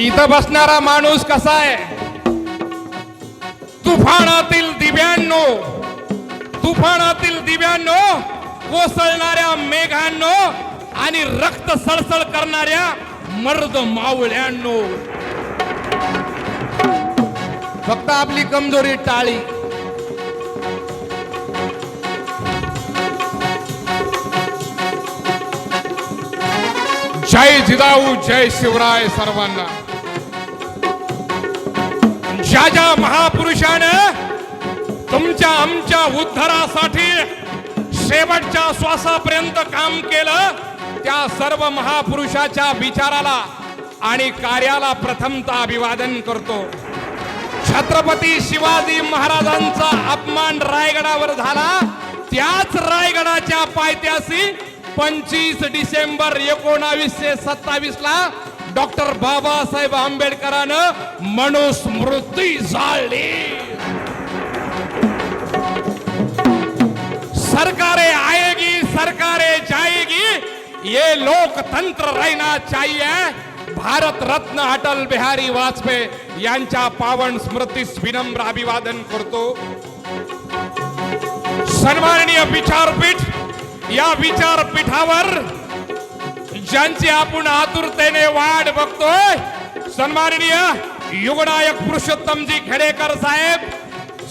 इथं बसणारा माणूस कसा आहे? तुफानातील दिव्यांनो तुफानातील दिव्यांनो कोसळणाऱ्या मेघांनो आणि रक्त सळसळ करणाऱ्या मर्द मावळ्यांनो. फक्त आपली कमजोरी टाळी. जय जिजाऊ जय शिवराय सर्वांना. ज्या ज्या महापुरुषानं तुमच्या आमच्या उद्धारासाठी शेवटच्या श्वासापर्यंत काम केलं त्या सर्व महापुरुषाच्या विचाराला आणि कार्याला प्रथमता अभिवादन करतो. छत्रपती शिवाजी महाराजांचा अपमान रायगडावर झाला. त्याच रायगडाच्या पायथ्याशी पंचवीस डिसेंबर एकोणावीसशे सत्तावीस ला डॉक्टर बाबासाहेब आंबेडकरानं मनुस्मृती जाळली. सरकारे आएगी सरकारे जाएगी ये लोकतंत्र रहना चाहिए। भारत रत्न अटल बिहारी वाजपेयी यांच्या पावन स्मृतीस विनम्र अभिवादन करतो. सन्माननीय विचारपीठ या विचारपीठावर ज्यांची आपण आतुरतेने वाट बघतोय सन्माननीय युगनायक पुरुषोत्तमजी खेडेकर साहेब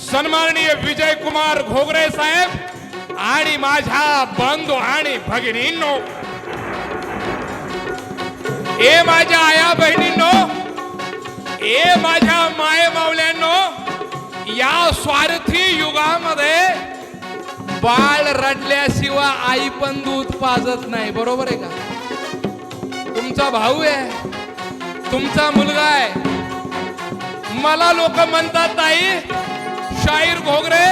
सन्माननीय विजय कुमार घोगरे साहेब आणि माझ्या बंधू आणि भगिनींनो ए माझ्या आया बहिणींनो ए माझ्या माय मावल्यांनो या स्वार्थी युगामध्ये बाळ रडल्याशिवाय आई पण दूध पाजत नाही बरोबर आहे का? तुमचा भाऊ आहे. तुमचा मुलगा आहे. मला लोक म्हणतात ताई शाहीर घोगरे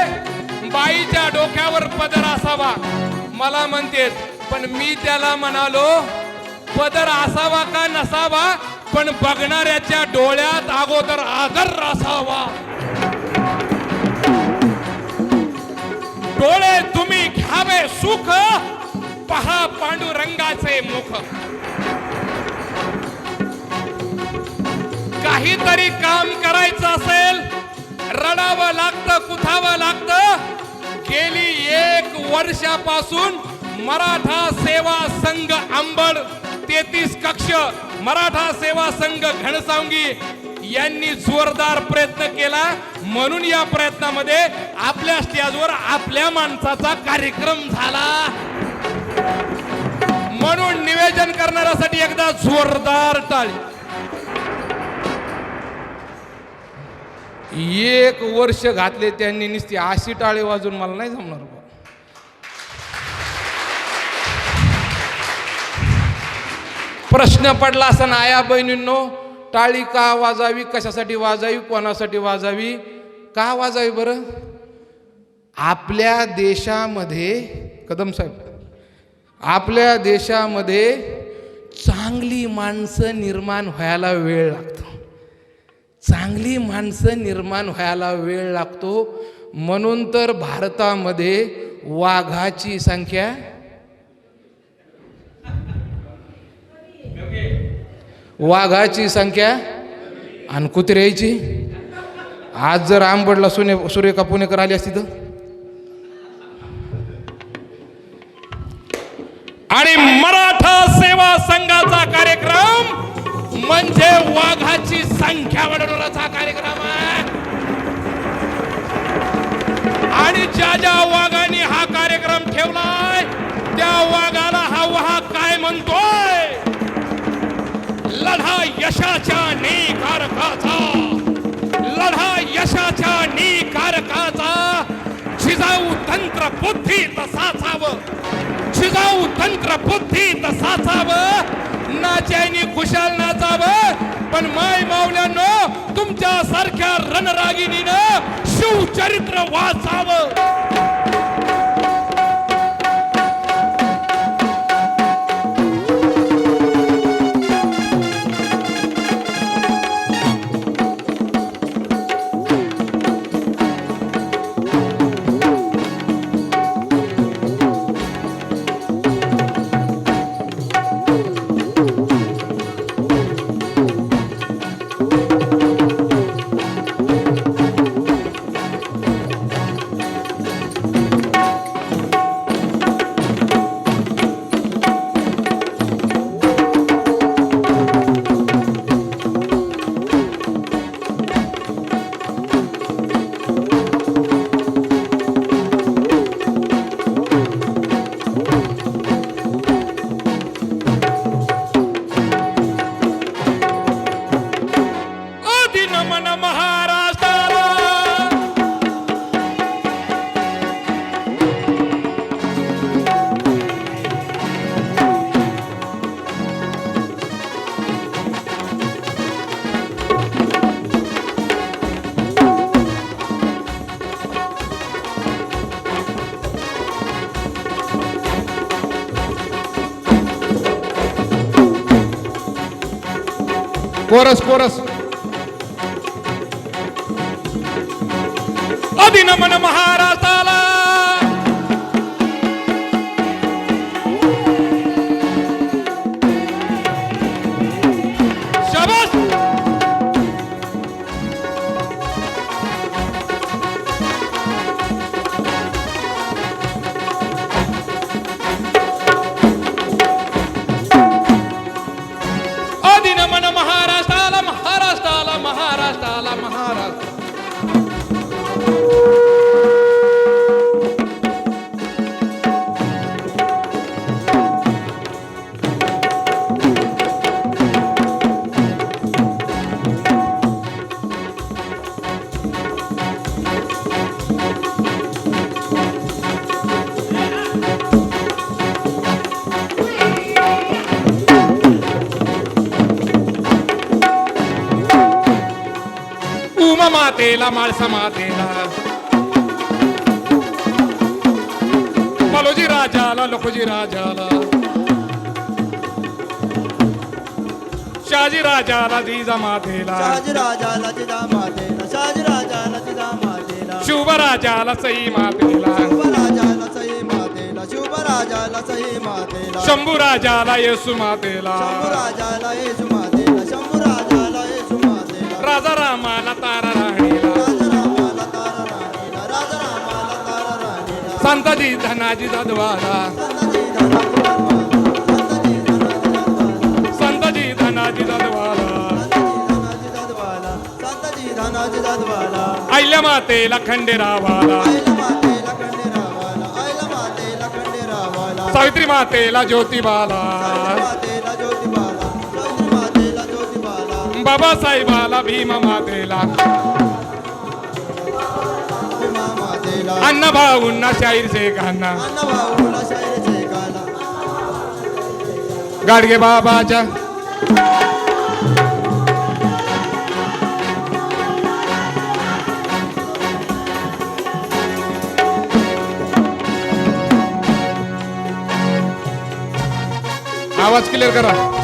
बाईच्या डोक्यावर पदर असावा. मला म्हणतेत पण मी त्याला म्हणालो पदर असावा का नसावा? पण बघणाऱ्याच्या डोळ्यात अगोदर आदर असावा. डोळे तुम्ही घ्यावे सुख पहा पांडुरंगाचे मुख. काहीतरी काम करायचं असेल रडावं लागतं कुथावं लागतं गेली एक वर्षापासून मराठा सेवा संघ आंबड तेहतीस कक्ष मराठा सेवा संघ घनसावंगी यांनी जोरदार प्रयत्न केला. म्हणून या प्रयत्नामध्ये आपल्या स्टेजवर आपल्या माणसाचा कार्यक्रम झाला. म्हणून निवेदन करणाऱ्यासाठी एकदा जोरदार टाळी. एक वर्ष घातले त्यांनी नुसती आशी टाळे वाजून मला नाही जमणार बा. प्रश्न पडला असं आया बहिणींनो टाळी का वाजावी? कशासाठी वाजावी? कोणासाठी वाजावी? का वाजावी बरं? आपल्या देशामध्ये कदम साहेब आपल्या देशामध्ये चांगली माणसं निर्माण व्हायला वेळ लागतो. चांगली माणसं निर्माण व्हायला वेळ लागतो. म्हणून तर भारतामध्ये वाघाची संख्या वाघाची संख्या आणि कुत्र्याची. आज जर आंबडला सुने सूर्यका पुणेकर आली असती तर? आणि मराठा सेवा संघाचा कार्यक्रम म्हणजे वाघाची संख्या वाढवण्याचा कार्यक्रम आहे. आणि ज्या ज्या वाघांनी हा कार्यक्रम ठेवलाय त्या वाघाला हा वहा काय म्हणतोय? लढा यशाच्या निकारकाचा. लढा यशाच्या निकारकाचा. शिजाऊ तंत्र बुद्धी तसाचावं. शिजाऊ तंत्र बुद्धी तसाचावं. नाच्यानी खुशाल नाचावं पण माय मावल्यानो तुमच्या सारख्या रणरागिनीनं शिवचरित्र वाचावं. మన మహారాష్ట్రలో Coras, coras. అది నమ నమః मातेला माळसा मातेला. बलोजी राजाला लखोजी राजाला. शाजी राजाला जिजा मातेला. शहाजीराजाला जिजा मातेला. शहाजीराजाला जिजा मातेला. शुभ राजाला सई मातेला. सई मातेला. सई मातेला. शंभू राजाला येसू मातेला. मातेला शंभूराजाला येशू मातेला. राजा रामाला तारा राणीला. राजरामाला संताजी धनाजी जाधवाला संताजी धनाजी धनवाला. संताजी धनाजी धनवाला. आईल्या मातेला खंडेरावाला मातेला मातेला खंडेरावाला सावित्री मातेला ज्योतिबाला. बाबासाहेबाला भीम मातेला. अण्णा भाऊंना शाहीर शेखांना गाडगे बाबाच्या. आवाज क्लिअर करा.